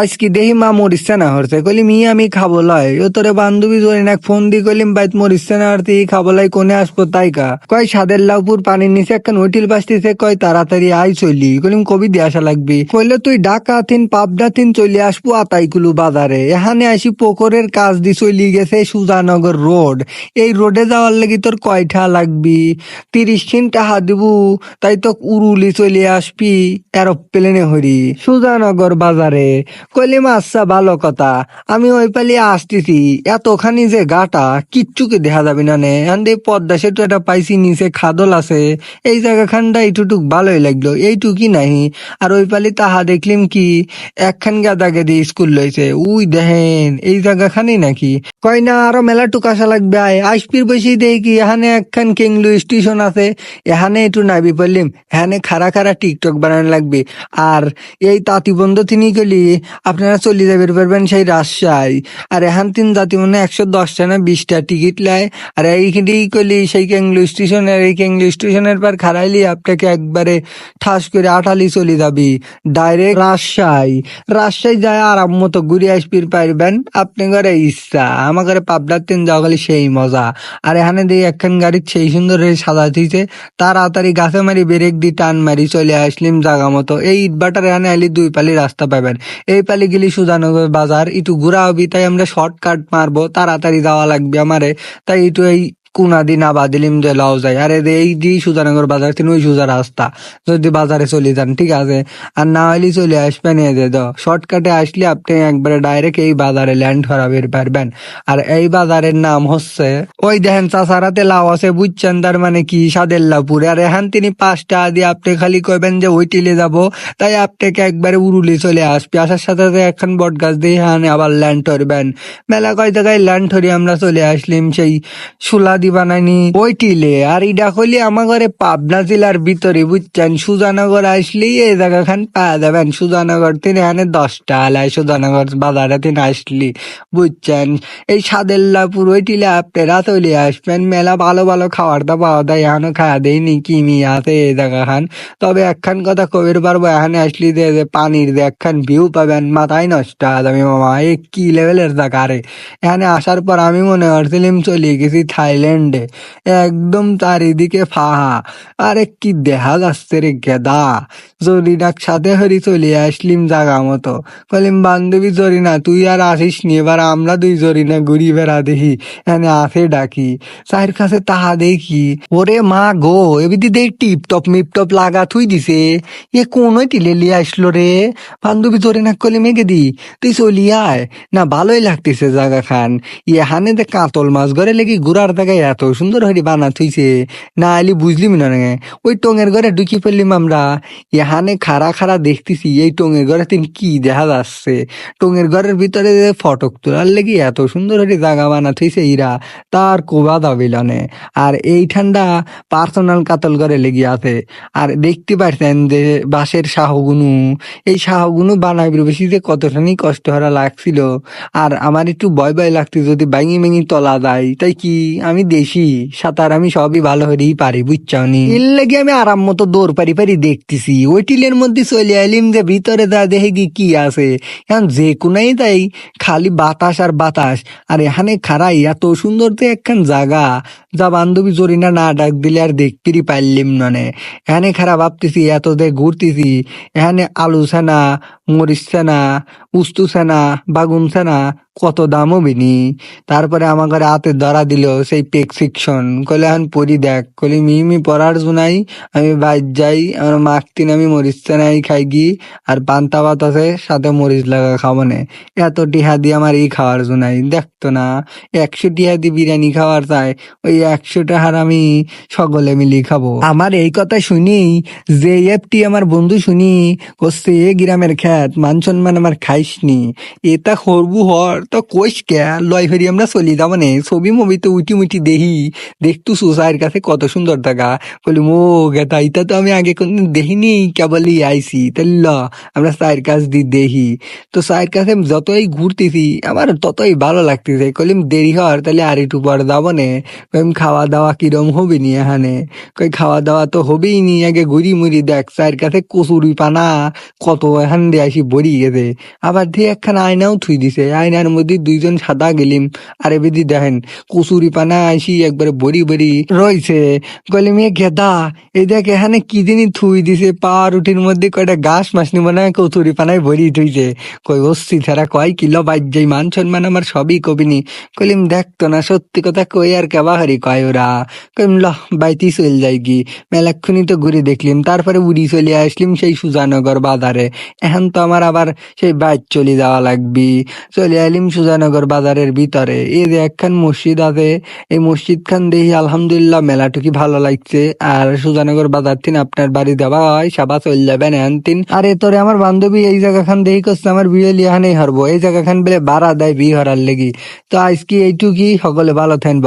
আজকে দেহি মা মরিচ্ছে না হরছে কলি, মি, আমি খাব লাই ও তোরে বান্ধবী জোরে না ফোন দি কলিম বাইত মরিচ্ছে না হরতে খাব লাই কোনে আসব তাই কা কয়, সাদের লাউপুর পানির নিচে একখান হোটেল বাসতিছে কয়, তাড়াতাড়ি আই চলি। কলিম, কবি দিয়ে আসা লাগবি। কইলে, তুই ডাকা থিন পাবদা থিন চলি আসব আতাইকুলু বাজারে। এখানে আসি পোকরের কাজ দি চলি গেছে সুজানগর রোড। এই রোডে যাওয়ার লাগি তোর কয়টা লাগবি? তিরিশ খিন টাকা দিবু, তাই তো উরুলি চলে আসবি, এরোপ্লেনে হরি, সুজানগর বাজারে। কইলিম আচ্ছা ভালো কথা, আমি ওই পালি আসতেছি, এতখানি যে গাটা কিচ্ছুকে দেখা যাবে না নে। পদ্মা সেতু একটা পাইছি, নিচে খাদল আছে, এই জায়গা খানটা এইটুটুক ভালোই লাগল এইটুকি নাহি। আর ওই পালি তাহা দেখলিম কি, একখান গাদা গেদি স্কুল লইছে, উই দেখেন, এই জায়গা খানি নাকি। কয় না, আরও মেলা টুকাশা লাগবে, আয়, আইসপির বসে দেখি, এখানে একখান কিংলু স্টেশন আছে, এখানে একটু নাবি পড়লিম, এখানে খারা খারা টিকটক বানানো লাগবে। আর এই তাঁতি বন্ধ তিনি গেলি আপনারা চলে যাবে পারবেন সেই রাজশাহী। আর এখান তিন জাতি মানে একশো দশটা না বিশটা টিকিট লাই আর এইখানে কলি সেই কেংলু স্টেশনের এই কেংলু স্টেশনের পর খারাইলি আপনাকে একবারে ঠাস করে আঠালি চলে যাবি। ডাইরেক্ট রাজশাহী। রাজশাহী যায় আরাম মতো ঘুরে আসবি পারবেন। আপনি ঘরে ইচ্ছা। আমার ঘরে পাবলার তিন যাওয়া গেলে সেই মজা। আর এখানে দিয়ে একখান গাড়ি সেই সুন্দর হয়ে সাজা দিয়েছে। তাড়াতাড়ি গাছে মারি, ব্রেক দি টান মারি চলে আসলিম জাগা মতো। এই ইটবাটার এখানে আলি দুই পালি রাস্তা পাবেন। এই পালি গেলি সুজানগর বাজার একটু ঘুরা হবি, তাই আমরা শর্টকাট মারবো, তাড়াতাড়ি যাওয়া লাগবে আমারে। তাই একটু এই কুনা দি না বাদিলিম যে লাও যায়। আরে এই দি সুজানগর বাজার থেকে ওই সুজা রাস্তা। যদি বাজারে চলে যান, ঠিক আছে? আর না হলে চলে আসবেন এই যে শর্টকাটে আসলে আপনি একবারে ডাইরেক্ট এই বাজারে ল্যান্ড করাবে পারবেন। আর এই বাজারের নাম হচ্ছে, ওই দেখেন চাষারাতে লাউ আছে, বুঝছেন তার মানে কি? সাদের লাউপুরে আর এখান তিনি পাঁচটা দিয়ে আপনি খালি কইবেন যে ওই টিলে যাব। তাই আপনাকে একবারে উড়ুলি চলে আসবে। আসার সাথে সাথে এখন বট গাছ দিয়ে এখানে আবার ল্যান্ড করবেন মেলা কয় জায়গায় ল্যান্ড করি আমরা চলে আসলিম সেই সুলা দি বানাইনি। ওই টিলে আর ইডা কইলে আমার ঘরে পাবনা জেলার ভিতরে বুঝছেন? সুজানগর আসলেই এই জায়গা খান পাওয়া যাবেন। সুজানগর তিনি এখানে দশটা আলাই, সুজানগর বাজারে তিনি আসলি, বুঝছেন? এই সাদেল্লাপুর ওই টিলে আপনারা চলে আসবেন। মেলা ভালো ভালো খাবার দা পাওয়া যায়, এখানে খাওয়া দেয়নি কিমি আছে এই জায়গা খান তবে একখান কথা কবির পারব এখানে আসলি যে পানির যে একখান ভিউ পাবেন, মাথায় নষ্ট আমি মামা। এই কি লেভেলের জায়গা রে? এখানে আসার পর আমি মনে করছিলাম চলে গেছি থাইল্যান্ডে। একদম চারিদিকে ফাহা। আরে কি দেখা যাচ্ছে রে গেদা। জরিনাক সাথে হরি চলে আসলিম জাগা মতো। কলিম, বান্ধবী জরিনা, তুই আর আসিস নি এবার আমরা দুই জরিনা ঘুরি বেড়া দেখি, এনে আসে ডাকি। চায়ের কাছে তাহা দেখি, ওরে মা গো, এবিদি দেখ টিপ টপ মিপ টপ লাগা থুই দিছে। এ কোন টিলে লিয়ে আসলো রে? বান্ধবী জরিনা কলি মেঘে দি তুই চলি আয়। না ভালোই লাগতেছে জায়গা খান। ইয়ে হানে দে কাতল মাছ ঘরে লেগে ঘুরার জায়গায় এত সুন্দর হরি বানা থুইছে, না আলি বুঝলিম না রে। ওই টঙের ঘরে ঢুকি ফেললিম আমরা। এখানে খাড়া খাড়া দেখতেছি, এই টঙের ঘরে তিন কি দেখা যাচ্ছে। টঙের ঘরের ভিতরে ফটক তোলার লেগে এত সুন্দর হরি জাগা বানা থুইছে ইরা, তার কোবা দাবিলানে আর এই ঠান্ডা পার্সোনাল কাতল ঘরে লেগে আছে। আর দেখতে পারছেন যে বাঁশের শাহগুনু, এই শাহগুনু বানাইবার বেশি যে কতখানি কষ্ট হারা লাগছিল। আর আমার একটু ভয় ভয় লাগছে যদি ভাঙি, ভেঙি তলা যায়, তাই কি আমি দেশি, সাঁতার আমি সবই ভালো হরেই পারি বুঝছাওনি এর লাগে আমি আরাম মতো দৌড় পারি পারি দেখতেছি। ওই টিলের মধ্যে চলে আইলিম যে ভিতরে যা দেখে কি কি আছে। এখন যে কোনাই তাই খালি বাতাস আর বাতাস। আর এখানে খারাই এত সুন্দর তো একখান জায়গা যা বান্ধবী জরিনা না ডাক দিলে আর দেখতেই পারলিম ননে এখানে খারাপ ভাবতেছি, এত দে ঘুরতেছি, এখানে আলু ছানা, মরিচ ছানা, উস্তু ছানা, বাগুন ছানা কত দামও বিনি। তারপরে আমার ঘরে হাতে ধরা দিল সেই প্রেসক্রিপশন কলে এখন পড়ি দেখ। কলি মিমি পড়ার জুনাই আমি বাইর যাই, আমার মাখতিন আমি মরিচ ছানাই খাই গি। আর পান্তা ভাত আছে, সাথে মরিচ লাগা খাব না। এত টিহা দিয়ে আমার এই খাওয়ার জুনাই দেখতো না, একশো টিহা দিয়ে বিরিয়ানি খাওয়ার চাই। ওই একশো টাকার আমি সকলে মিলি খাব। আমার এই কথা শুনি যে এফটি আমার বন্ধু শুনি করছে এ গ্রামের খ্যাত, মান সম্মান আমার খাইসনি। এটা করবু হর তো কোষ কে, লয় ফেরি আমরা চলি যাব নে ছবি মবি তো উঠি মুঠি দেখি, দেখতু সুসাইয়ের কাছে কত সুন্দর থাকা। বলি ও গেতা ইতা তো আমি আগে কোনদিন দেখিনি কেবলই আইসি তাই ল, আমরা চায়ের কাছ দিয়ে দেখি। তো চায়ের কাছে যতই ঘুরতেছি, আমার ততই ভালো লাগতেছে। কলিম দেরি হওয়ার, তাহলে আর একটু পর যাব নে। খাওয়া দাওয়া কিরম হবে নি এখানে? কই খাওয়া দাওয়া তো হবেই নি, আগে ঘুরি মুড়ি দেখ চায়ের কাছে কচুরি পানা কত এখান দিয়ে আসি বড়ি গেছে। আবার দিয়ে একখানা আয়নাও থুই দিছে, আয়নার মধ্যে দুইজন সাদা গেলিম। আরে বেদি দেখেন, কচুরি পানা আইসি একবারে বড়ি বড়ি রয়েছে। কলিম এ গেদা, এই দেখ এখানে কি জিনিস থুই দিছে, পাউরুটির মধ্যে কয়টা গাছ মাছ নিব না, কচুরি পানায় ভরি থুইছে। কই অস্থি ছাড়া কয় কিলো বাজ্যাই মান সম্মান আমার সবই কবিনি। কলিম দেখতো না, সত্যি কথা কই আর কেবা হারি কয় ওরা। কইম ল, বাইতি চল যাই কি মেলাক্ষণি তো ঘুরে দেখলিম, তারপরে উড়ি চলে আসলিম সেই সুজানগর বাজারে। এখন তো আমার আবার সেই বাইক চলে যাওয়া লাগবি। চলে আইলিম সুজানগর বাজারের ভিতরে। এই যে একখান মসজিদ আছে, এই মসজিদ খান দেখি আলহামদুলিল্লাহ মেলাটুকি ভালো লাগছে। আর সুজানগর বাজার তিন আপনার বাড়ি দেওয়া হয়, সাবা চল যাবেন তিন। আর তোরে আমার বান্ধবী এই জায়গা খান দেখি করছে আমার বিয়ে লিহানেই হারবো। এই জায়গা খান বলে বাড়া দেয় বিয়ে হরার লেগি। তো আজকে এইটুকি সকলে ভালো থাকেন